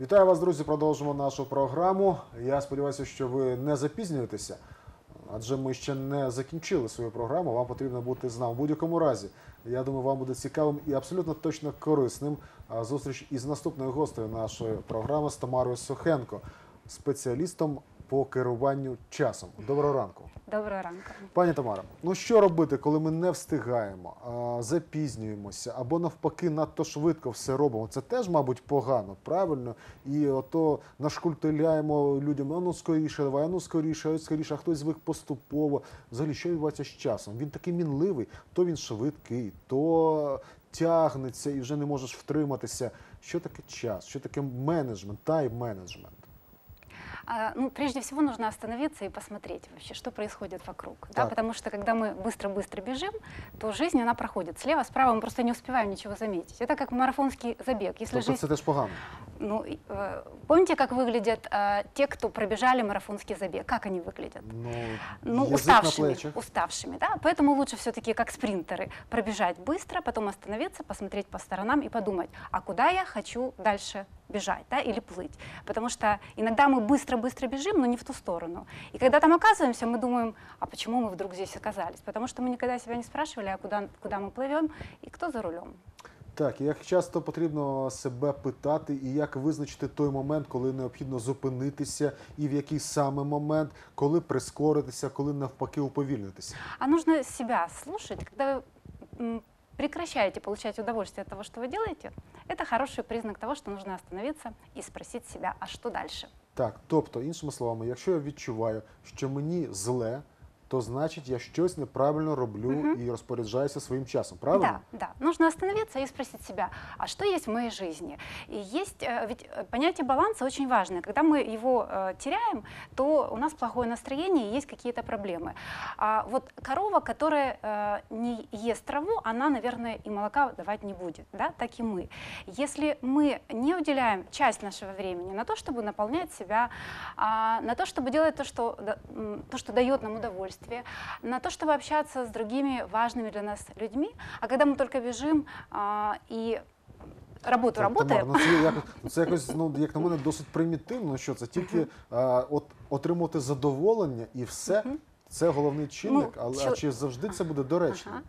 Вітаю вас, друзі. Продовжимо нашу програму. Я сподіваюся, що ви не запізнюєтеся, адже ми ще не закінчили свою програму. Вам потрібно бути з нами. В будь-якому разі, я думаю, вам буде цікавим і абсолютно точно корисним зустріч із наступною гостею нашої програми з Тамарою Сухенко, спеціалістом по керуванню часом. Доброго ранку. Доброго ранку. Пані Тамара, ну що робити, коли ми не встигаємо, а, запізнюємося або навпаки надто швидко все робимо? Це теж, мабуть, погано, правильно? І ото нашкультиляємо людям, а ну скоріше, давай, а ну скоріше, а скоріше, а хтось звик поступово. Взагалі, що відбувається з часом? Він такий мінливий, то він швидкий, то тягнеться і вже не можеш втриматися. Що таке час? Що таке менеджмент, тайм-менеджмент? А, ну, прежде всего нужно остановиться и посмотреть вообще, что происходит вокруг. Да? Потому что когда мы быстро-быстро бежим, то жизнь, она проходит слева, справа, мы просто не успеваем ничего заметить. Это как марафонский забег. Если Тобто жизнь... це теж погано. ну, э, помните, как выглядят э, те, кто пробежали марафонский забег? Как они выглядят? Ну, Ну, язик на уставшими, плечах. уставшими, да, поэтому лучше все-таки как спринтеры пробежать быстро, потом остановиться, посмотреть по сторонам и подумать, а куда я хочу дальше бежать, да, или плыть, потому что иногда мы быстро-быстро бежим, но не в ту сторону, и когда там оказываемся, мы думаем, а почему мы вдруг здесь оказались, потому что мы никогда себя не спрашивали, а куда, куда мы плывем и кто за рулем. Так, і як часто потрібно себе питати, і як визначити той момент, коли необхідно зупинитися, і в який саме момент, коли прискоритися, коли навпаки уповільнитися. А нужно себя слушать, когда вы м, прекращаете получать удовольствие от того, что вы делаете, это хороший признак того, что нужно остановиться и спросить себя, а что дальше? Так, тобто, іншими словами, якщо я відчуваю, що мені зле, то значить я щось неправильно роблю і розпоряджаюся своїм часом. Правильно? Да, да. Нужно остановиться и спросить себя, а что есть в моей жизни? И есть, э, ведь э, понятие баланса очень важное. Когда мы его э, теряем, то у нас плохое настроение и есть какие-то проблемы. А вот корова, которая не ест траву, она, наверное, и молока давать не будет, да, так и мы. Если мы не уделяем часть нашего времени на то, чтобы наполнять себя, а, на то, чтобы делать то, что, то, что дает нам удовольствие, на то, чтобы общаться с другими важными для нас людьми, а когда мы только бежим а, и работу Так, работаем, Тамара, ну це якось, ну це якось, ну як на мене, досить примітивно. ну Що це тільки а, от отримати задоволення і все. Це головний чинник, Ну, але а чол- чи завжди це буде доречно? Ага.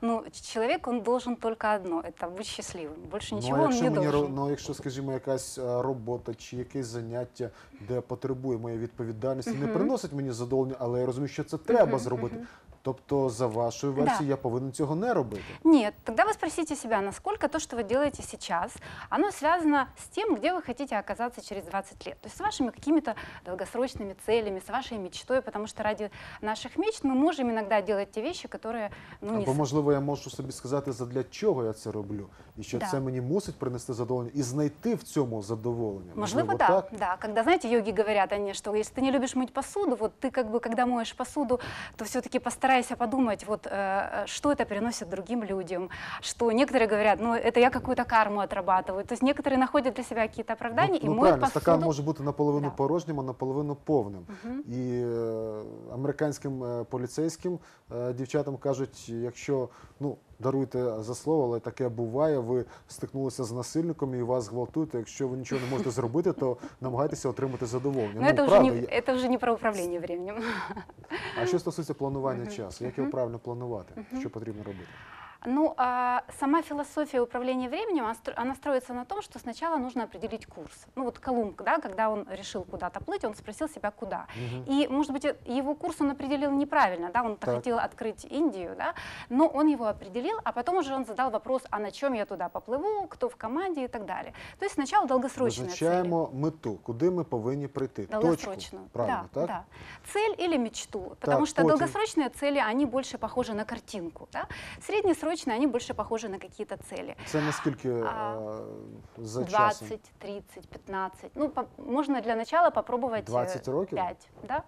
Ну, ч- человек, он должен только одно, это быть счастливым. Больше ничего ну, а он якщо не мені ро- должен. ну, якщо, скажімо, якась а, робота чи якесь заняття, де потребує моєї відповідальності, не приносить мені задоволення, але я розумію, що це треба зробити. Тобто, за вашою Да. версією, я повинен цього не робити. Нет, тогда вы спросите себя, насколько то, что вы делаете сейчас, оно связано с тем, где вы хотите оказаться через 20 лет. То есть с вашими какими-то долгосрочными целями, с вашей мечтой, потому что ради наших мечт мы можем иногда делать те вещи, которые ну, не Або, с- можливо, я можу собі сказати, задля чого я це роблю, і що Да. це мені мусить принести задоволення, і знайти в цьому задоволення. Можливо, да, да. Когда, знаете, йоги говорят они, что если ты не любишь мыть посуду, вот ты как бы, когда моешь посуду, то все-таки постарайся подумать, вот, э, что это приносит другим людям, что некоторые говорят, ну, это я какую-то карму отрабатываю. То есть некоторые находят для себя какие-то оправдания ну, и ну, моют правильно, стакан посуду. може бути наполовину Да. порожнім, а наполовину повним. І е, американським е, поліцейським е, дівчатам кажуть, якщо ну даруйте за слово, але таке буває. Ви стикнулися з насильником і вас гвалтують. Якщо ви нічого не можете зробити, то намагайтеся отримати задоволення. Ну, це вже правда, не, это не про управління временем. А що стосується планування часу, як його правильно планувати? Що потрібно робити? Ну, а сама философия управления временем, она стро- она строится на том, что сначала нужно определить курс. Ну вот Колумб, да, когда он решил куда-то плыть, он спросил себя, куда. И, может быть, э, его курс он определил неправильно, да, он Так. хотел открыть Индию, да, но он его определил, а потом уже он задал вопрос, а на чем я туда поплыву, кто в команде и так далее. То есть сначала долгосрочные цели. Визначаємо мету, куди ми повинні прийти. Точку. Долгосрочную. Правильно, да, так? да. Цель или мечту. Потому что потім. долгосрочные цели, они больше похожи на картинку. Да? Среднесрочные, они больше похожи на какие-то цели. Це наскільки А, е, за 20, часом? 30, 15. Ну, по- можно для начала попробовать 20 років? 5. Да?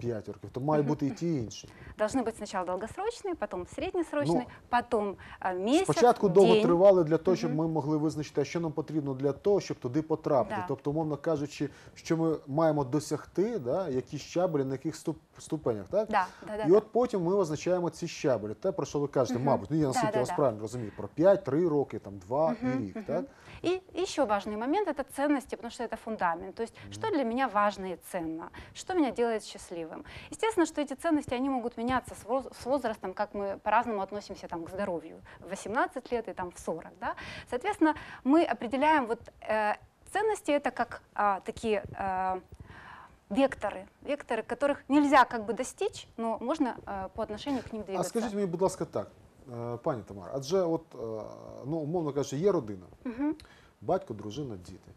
5 років. То має бути і ті, і інші. Должны быть сначала долгосрочные, потом среднесрочные, Ну, потом а, месяц, Спочатку довго день. тривали для того, щоб ми могли визначити, а що нам потрібно для того, щоб туди потрапити. Да. Тобто, умовно кажучи, що ми маємо досягти, да, які щаблі, на яких ступ, ступенях. Так? Да, да, да, І да. от потім ми визначаємо ці щаблі. Те, про що ви кажете, мабуть, ну я наскільки да, я вас да. правильно розумію, про 5-3 роки, там 2 і рік. Так? И еще важный момент – это ценности, потому что это фундамент. То есть, что для меня важно и ценно, что меня делает счастливым. Естественно, что эти ценности, они могут меняться с воз- с возрастом, как мы по-разному относимся там, к здоровью. В 18 лет и там, в 40. Да? Соответственно, мы определяем вот, э, ценности – это как а, такие э, векторы, векторы, которых нельзя как бы достичь, но можно э, по отношению к ним А двигаться. скажіть мені, будь ласка, так, е, пані Тамара, адже от, е, ну, умовно кажучи, є родина, Мгм. батько, дружина, діти.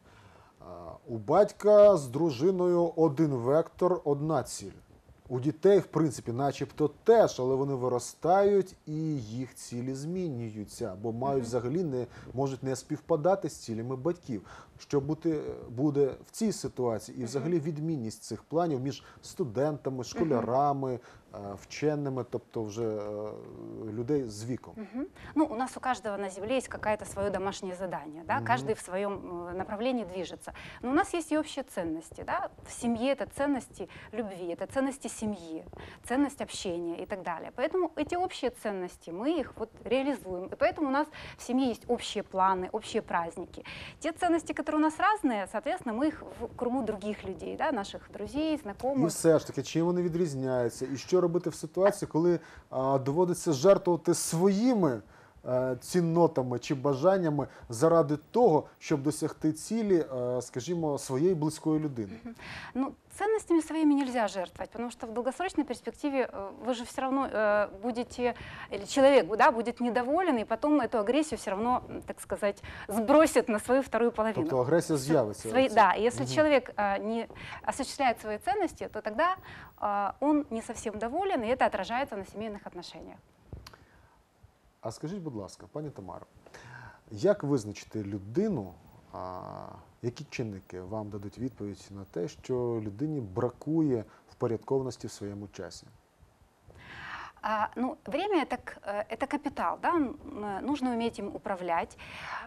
Е, У батька з дружиною один вектор, одна ціль. У дітей, в принципі, начебто теж, але вони виростають і їх цілі змінюються, або мають взагалі не можуть не співпадати з цілями батьків. Що бути буде в цій ситуації, і взагалі відмінність цих планів між студентами, школярами, е, вченими, тобто вже е, людей з віком. Мгм. Ну, у нас у каждого на Земле есть какое-то свое домашнее задание, да, Мгм. каждый в своем э, направлении движется. Но у нас есть и общие ценности, да, в семье это ценности любви, это ценности семьи, ценность общения и так далее. Поэтому эти общие ценности, мы их вот реализуем, и поэтому у нас в семье есть общие планы, общие праздники. Те ценности, которые у нас разные, соответственно, мы их в кругу других людей, да, наших друзей, І знакомых. все ж таки, чим вони відрізняються, і що робити в ситуації, коли а, доводиться жертвувати своїми е, ціннотами чи бажаннями заради того, щоб досягти цілі, е, скажімо, своєї близької людини. Ну, ценностями своими нельзя жертвовать, потому что в долгосрочной перспективе э, вы же все равно э, будете, или человек да, будет недоволен, и потом эту агрессию все равно, м, так сказать, сбросит на свою вторую половину. Тобто агресія з'явиться. Свои, Це- да, если Мгм. человек э, не осуществляет свои ценности, то тогда э, он не совсем доволен, и это отражается на семейных отношениях. А скажіть, будь ласка, пані Тамаро, як визначити людину, а, які чинники вам дадуть відповідь на те, що людині бракує впорядкованості в своєму часі? А, ну, время это, к- э, это капитал, да, м, э, нужно уметь им управлять.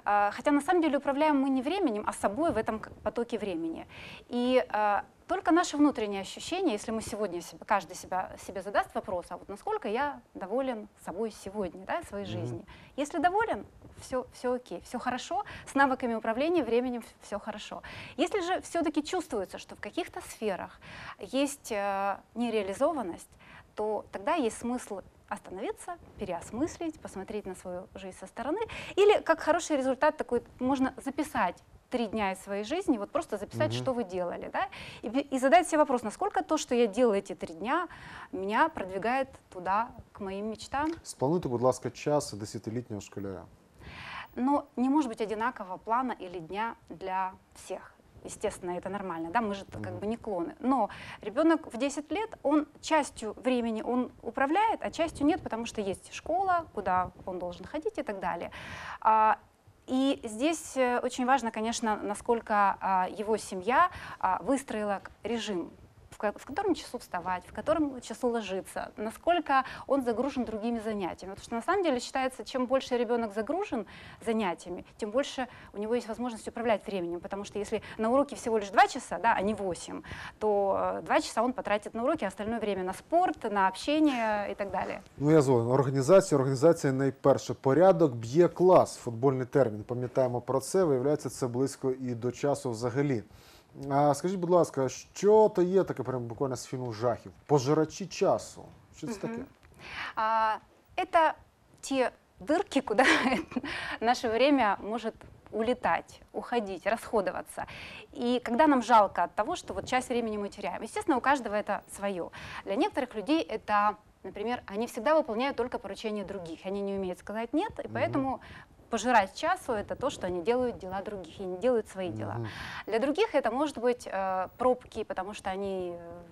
А, хотя на самом деле управляем мы не временем, а собой в этом к- потоке времени. И а, только наше внутреннее ощущение, если мы сегодня, себе, каждый себя, себе задаст вопрос, а вот насколько я доволен собой сегодня, да, своей Мгм. жизнью. Если доволен, все, все окей, все хорошо, с навыками управления временем все хорошо. Если же все-таки чувствуется, что в каких-то сферах есть э, нереализованность, то тогда есть смысл остановиться, переосмыслить, посмотреть на свою жизнь со стороны. Или как хороший результат такой, можно записать три дня из своей жизни, вот просто записать, Мгм. что вы делали, да, и, и задать себе вопрос, насколько то, что я делаю эти три дня, меня продвигает туда, к моим мечтам. Сплануйте, будь ласка, час десятилітнього школяра. Но не может быть одинакового плана или дня для всех. Естественно, это нормально, да, мы же как бы не клоны. Но ребенок в 10 лет, он частью времени он управляет, а частью нет, потому что есть школа, куда он должен ходить и так далее. А, И здесь э, очень важно, конечно, насколько а, его семья а, выстроила режим, в ко- в котором часу вставать, в котором часу ложиться, насколько он загружен другими занятиями. Потому что на самом деле считается, чем больше ребенок загружен занятиями, тем больше у него есть возможность управлять временем. Потому что если на уроке всего лишь 2 часа, да, а не 8, то 2 часа он потратит на уроки, а остальное время на спорт, на общение и так далее. Ну, я згоден. Організація, організація найперше. Порядок б'є клас, футбольний термін. Пам'ятаємо про це. Виявляється, це близько і до часу взагалі. А скажіть, будь ласка, що то є таке прям буквально з фільму жахів? Пожирачі часу. Що це Мгм. таке? А, это те дырки, куда наше время может улетать, уходить, расходоваться. И когда нам жалко от того, что вот часть времени мы теряем. Естественно, у каждого это свое. Для некоторых людей это, например, они всегда выполняют только поручения других. Они не умеют сказать нет, и Мгм. поэтому пожирать часу это то, что они делают дела других и не делают свои дела. Мгм. Для других это может быть э, пробки, потому что они э,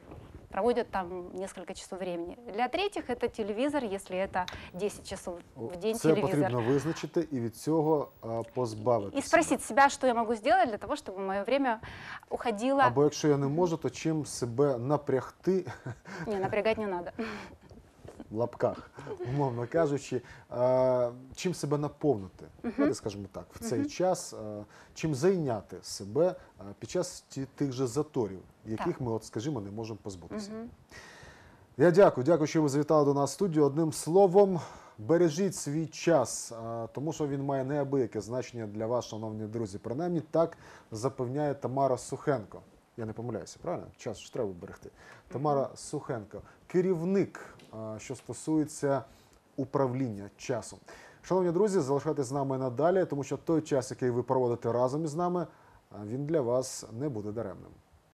проводят там несколько часов времени. Для третьих это телевизор, если это 10 часов в день Це телевизор. потрібно визначити і від цього а, позбавитися. И спросить себя, что я могу сделать для того, чтобы мое время уходило. Або якщо я не можу, то чим себе напрягти Не, напрягать не надо. в лапках, умовно кажучи, чим себе наповнити, давайте скажімо так, в цей Мгм. час, чим зайняти себе під час тих же заторів, яких Так. ми, от, скажімо, не можемо позбутися. Мгм. Я дякую, дякую, що ви завітали до нас в студію. Одним словом, бережіть свій час, тому що він має неабияке значення для вас, шановні друзі. Принаймні так запевняє Тамара Сухенко. Я не помиляюся, правильно? Час ж треба берегти. Тамара Сухенко, керівник, що стосується управління часом. Шановні друзі, залишайтеся з нами надалі, тому що той час, який ви проводите разом із нами, він для вас не буде даремним.